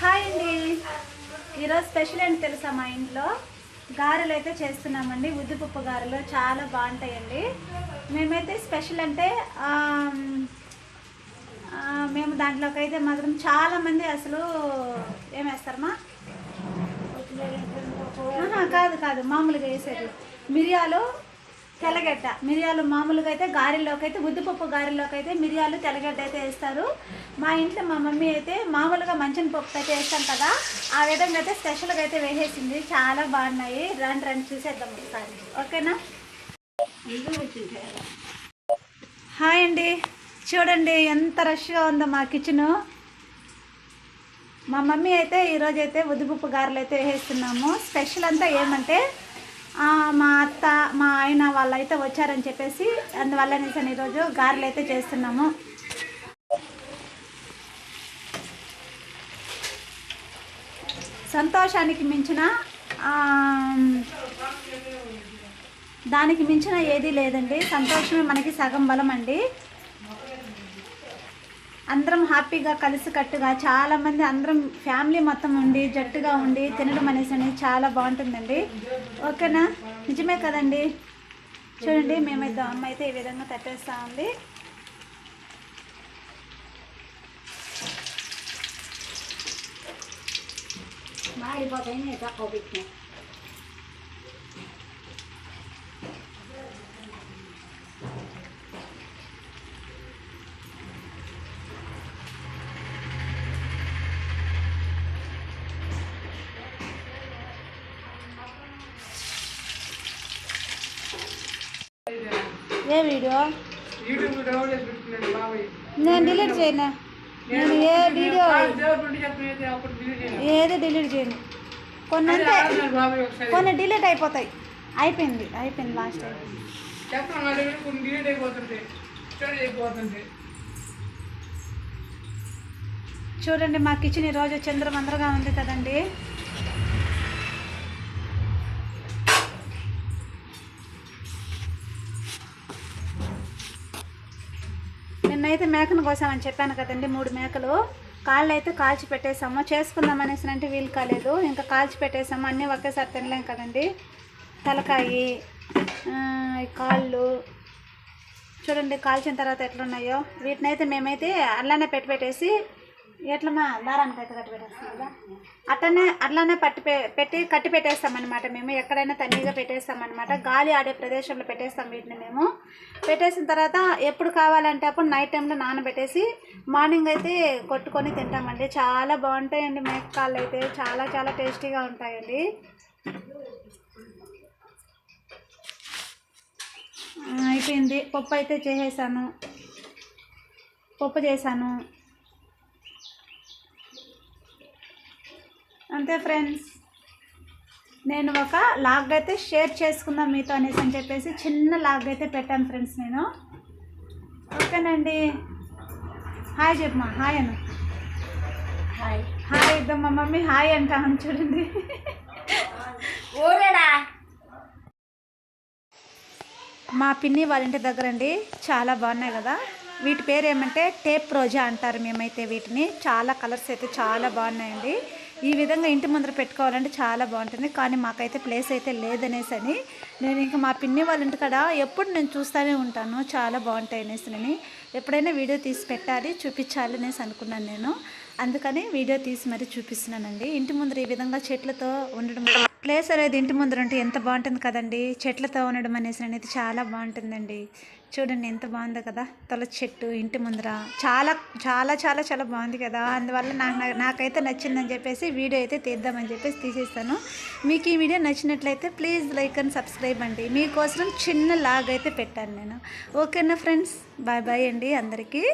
Hi అండి. ఈరోజు special ఏంటి తెలుసా మా ఇంట్లో? గారెలు అయితే చేస్తున్నామండి. ఉద్దిపప్పు గారెలు చాలా బాగుంటాయండి. మేమైతే స్పెషల్ అంటే మేము దాంట్లోకి అయితే మాత్రం చాలామంది అసలు ఏమేస్తారమ్మా కాదు కాదు. మామూలుగా వేసేది. మిరియాలు తెల్లగడ్డ. మిరియాలు మామూలుగా అయితే గారెల్లోకి అయితే ఉద్దిపప్పు గారెల్లోకి అయితే మిరియాలు తెల్లగడ్డ అయితే వేస్తారు. మా ఇంట్లో మా మమ్మీ అయితే మామూలుగా మంచిన పప్పు అయితే వేస్తాం కదా ఆ విధంగా అయితే స్పెషల్గా అయితే వేసేసింది. చాలా బాగున్నాయి. రండి రండి చూసేద్దాం ఒకసారి. ఓకేనా? హాయ్ అండి. చూడండి ఎంత రష్గా ఉందో మా కిచెను మా మమ్మీ అయితే ఈరోజు అయితే ఉద్దిపప్పు గారెలు అయితే వేసేస్తున్నాము స్పెషల్ అంతా ఏమంటే మా అత్త మా ఆయన వాళ్ళు అయితే వచ్చారని చెప్పేసి అందువల్ల నేను ఈరోజు గారెలు అయితే చేస్తున్నాము. సంతోషానికి మించిన దానికి మించిన ఏదీ లేదండి. సంతోషమే మనకి సగం బలం అండి అందరం హ్యాపీగా కలిసికట్టుగా చాలామంది అందరం ఫ్యామిలీ మొత్తం ఉండి జట్టుగా ఉండి తినడం అనేసి అనేది చాలా బాగుంటుందండి. ఓకేనా? నిజమే కదండి? చూడండి మేమైతే అమ్మ అయితే ఈ విధంగా తట్టేస్తా ఉంది. మాడిపోతాయి తక్కువ పెట్టిన ఏ వీడియో యూట్యూబ్ డౌన్లోడ్ చేసి పెట్టుకున్నాను బాబాయ్ నేను డిలీట్ చేయను నేను ఏ వీడియో ఏది డిలీట్ చేయను. కొన్ని అంటే కొన్ని డిలీట్ అయిపోతాయి. అయిపోయింది అయిపోయింది లాస్ట్ కొన్ని డిలీట్ చూడండి మా కిచెన్ ఈరోజు చంద్రమందరగా ఉంది కదండి. నేనైతే మేకను కోసామని చెప్పాను కదండి మూడు మేకలు. కాళ్ళు అయితే కాల్చి పెట్టేసాము చేసుకుందాం అనేసి అంటే వీలు కాలేదు. ఇంకా కాల్చి పెట్టేసాము అన్నీ ఒకేసారి తినలేం కదండి. తలకాయి కాళ్ళు. చూడండి కాల్చిన తర్వాత ఎట్లున్నాయో. వీటినైతే మేమైతే అలానే పెట్టి పెట్టేసి ఎట్లమ్మా దారానికి అయితే కట్టి పెట్టేస్తాం కదా అట్లనే అట్లానే పట్టి పె- పెట్టి కట్టి పెట్టేస్తామన్నమాట మేము. ఎక్కడైనా తన్నీగా పెట్టేస్తామన్నమాట. గాలి ఆడే ప్రదేశంలో పెట్టేస్తాం వీటిని మేము. పెట్టేసిన తర్వాత ఎప్పుడు కావాలంటే అప్పుడు నైట్ టైంలో నానబెట్టేసి మార్నింగ్ అయితే కొట్టుకొని తింటామండి. చాలా బాగుంటాయండి మేకకాళ్ళు అయితే. చాలా చాలా టేస్టీగా ఉంటాయండి. అయిపోయింది. పప్పు అయితే చేసేసాను. పప్పు చేశాను అంతే ఫ్రెండ్స్. నేను ఒక లాగ్ అయితే షేర్ చేసుకుందాం మీతో అనేసి అని చెప్పేసి చిన్న లాగ్ అయితే పెట్టాను ఫ్రెండ్స్ నేను. ఓకేనండి. హాయ్ చెప్పమా హాయ్ అను హాయ్. హాయ్ ఇద్దాం మా మమ్మీ. హాయ్ అంటాను చూడండి. మా పిన్ని వాళ్ళ ఇంటి దగ్గర అండి చాలా బాగున్నాయి కదా. వీటి పేరు ఏమంటే టేప్ రోజా అంటారు మేమైతే వీటిని. చాలా కలర్స్ అయితే చాలా బాగున్నాయండి. ఈ విధంగా ఇంటి ముందర పెట్టుకోవాలంటే చాలా బాగుంటుంది. కానీ మాకైతే ప్లేస్ అయితే లేదనేసి అని నేను ఇంకా మా పిన్ని వాళ్ళ ఇంటికాడ ఎప్పుడు నేను చూస్తూనే ఉంటాను. చాలా బాగుంటాయి అనేసి అని ఎప్పుడైనా వీడియో తీసి పెట్టాలి చూపించాలి అనేసి అనుకున్నాను నేను. అందుకని వీడియో తీసి మరీ చూపిస్తున్నానండి. ఇంటి ముందర ఈ విధంగా చెట్లతో ఉండడం ప్లేస్ అనేది ఇంటి ముందర ఉంటే ఎంత బాగుంటుంది కదండి? చెట్లతో ఉండడం అనేసి అనేది చాలా బాగుంటుందండి. చూడండి ఎంత బాగుందో కదా? తొల చెట్టు ఇంటి ముందర. చాలా చాలా చాలా చాలా బాగుంది కదా? అందువల్ల నాకు నా- నాకైతే నచ్చిందని చెప్పేసి వీడియో అయితే తీద్దామని చెప్పేసి తీసేస్తాను. మీకు ఈ వీడియో నచ్చినట్లయితే ప్లీజ్ లైక్ అండ్ సబ్స్క్రైబ్ అండి. మీకోసం చిన్న లాగ్ అయితే పెట్టాను నేను. ఓకేనా ఫ్రెండ్స్? బాయ్ బాయ్ అండి అందరికీ.